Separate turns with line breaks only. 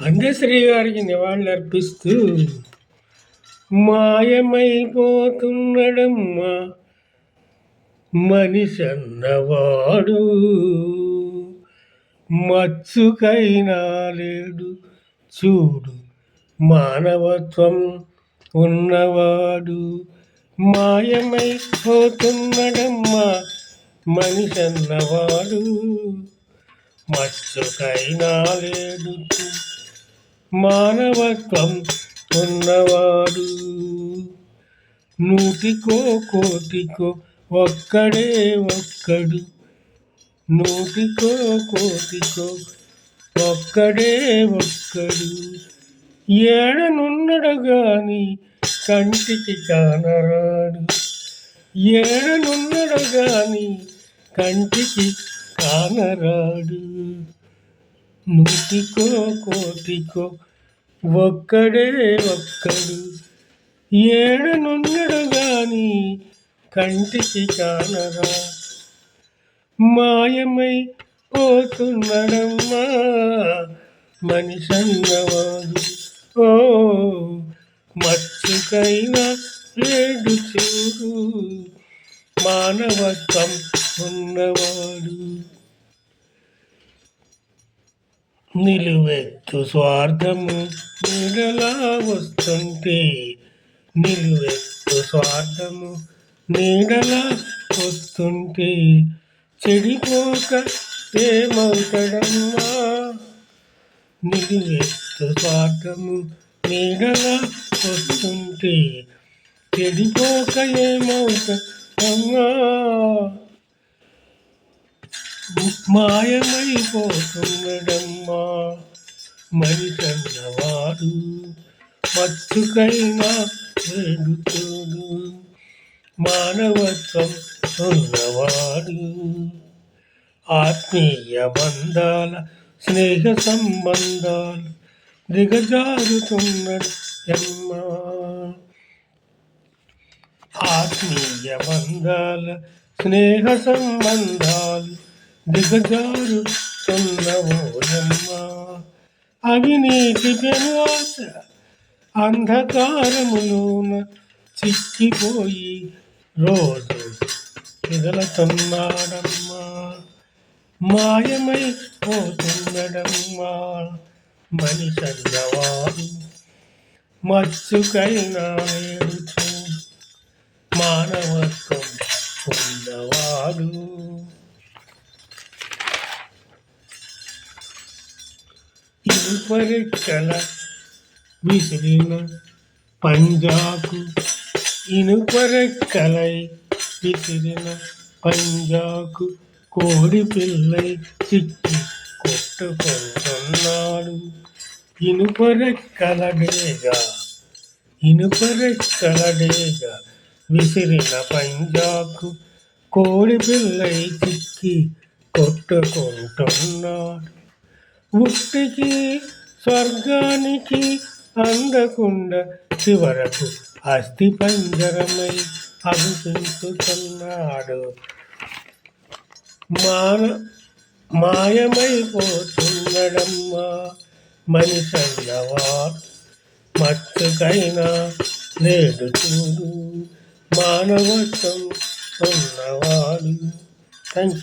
అందశ్రీ గారికి నివాళులర్పిస్తూ మాయమైపోతున్నడమ్మా మనిషన్నవాడు మచ్చుకైనా లేడు చూడు మానవత్వం ఉన్నవాడు మాయమైపోతున్నడమ్మా మనిషన్నవాడు మచ్చుకైనా లేడు మానవత్వం ఉన్నవాడు. నూటికో కోటికో ఒక్కడే ఒక్కడు. నూటికో కోటికో ఒక్కడే ఒక్కడు. ఏడనున్నడు గాని కంటికి కానరాడు. ఏడనున్నడు గాని కంటికి కానరాడు. నూటికో కోటికో ఒక్కడే ఒక్కడు. ఏడనున్నడు గాని కంటికి కానరా. మాయమై పోతున్నడమ్మా మనిషన్నవాడు. ఓ మచ్చుకైనా లేడు చూడు మానవత్వం ఉన్నవాడు. నిలువెత్తు స్వార్థము నీడలా వస్తుంటే నిలువెత్తు స్వార్థము నీడలా వస్తుంటే చెడిపోక ఏమవుతాడమ్మా? నిలువెత్తు స్వార్థము నీడలా వస్తుంటే చెడిపోక ఏమవుతాడమ్మా? మాయమైపోతున్నడమ్మా మనిషన్నవాడు మచ్చుకైనా వేడుతోడు మానవత్వం ఉన్నవాడు. ఆత్మీయ బంధాల స్నేహ సంబంధాలు దిగజారుతున్నాడు అమ్మా. ఆత్మీయ బంధాల స్నేహ సంబంధాలు దిగజారు అవినీతి పెనువాస అంధకారములోన చిక్కిపోయి రోజు పిదలతున్నాడమ్మా మాయమై పోతున్నడమ్మా. మనిషన్నవాడు మచ్చుకైనా మానవత్వం ఉన్నవాడు ఇనుపరెక్కల విసిరిన పంజాకు ఇనుపరెక్కలై విసిరిన పంజాకు కోడి పిల్లై చిక్కి కొట్టుకుంటున్నాడు ఇనుపరెక్కలడేగా ఇనుపరెక్కలడేగా విసిరిన పంజాకు కోడి పిల్లై చిక్కి కొట్టుకుంటున్నాడు. ముక్తికి స్వర్గానికి అందకుండా చివరకు అస్థి పంజరమై అభిపించుతున్నాడు మాన మాయమైపోతున్నడమ్మా మనిషన్నవా మత్తుకైనా లేడు చూడు మానవత్వం ఉన్నవాడు. Thank you